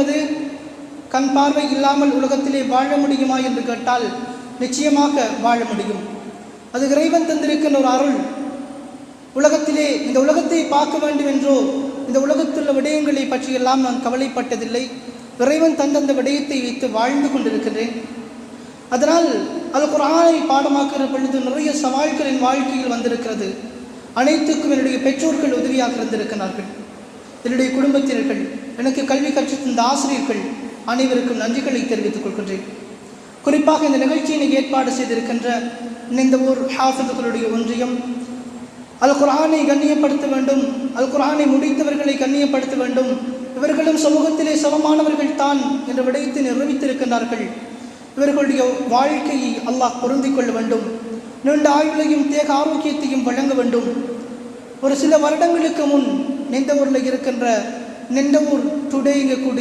என்பது கண் பார்வை இல்லாமல் உலகத்திலே வாழ முடியுமா என்று கேட்டால் நிச்சயமாக வாழ முடியும். அது இறைவன் தந்திருக்கின்ற ஒரு அருள். உலகத்திலே இந்த உலகத்தை பார்க்க வேண்டும் என்றோ இந்த உலகத்துள்ள விடயங்களை பற்றியெல்லாம் நான் கவலைப்பட்டதில்லை. இறைவன் தந்தந்த விடயத்தை வைத்து வாழ்ந்து கொண்டிருக்கின்றேன். அதனால் அது குரானை பாடமாக்குகிற பொழுது நிறைய சவால்கள் என் வாழ்க்கையில் வந்திருக்கிறது. அனைத்துக்கும் என்னுடைய பெற்றோர்கள் உதவியாக இருந்திருக்கிறார்கள். என்னுடைய குடும்பத்தினர்கள் எனக்கு கல்வி கற்றுத்தந்த ஆசிரியர்கள் அனைவருக்கும் நன்றிகளை தெரிவித்துக் கொள்கின்றேன். குறிப்பாக இந்த நிகழ்ச்சியினை ஏற்பாடு செய்திருக்கின்ற இந்த ஊர் ஹாஃபிதுகளுடைய ஒன்றியம் அல் குரானை கண்ணியப்படுத்த வேண்டும் அல் குரானை முடித்தவர்களை கண்ணியப்படுத்த வேண்டும். இவர்களும் சமூகத்திலே சமமானவர்கள் தான் என்ற விடயத்தை நிரூபித்திருக்கிறார்கள் இவர்களுடைய வாழ்க்கையை அல்லாஹ் பொருந்திக் கொள்ள வேண்டும். நீண்ட ஆயுளையும் தேக ஆரோக்கியத்தையும் வழங்க வேண்டும். ஒரு சில வருடங்களுக்கு முன் நிந்தவூரில் இருக்கின்ற നിന്റെ ഊർ ടുഡേയിലെ കുടി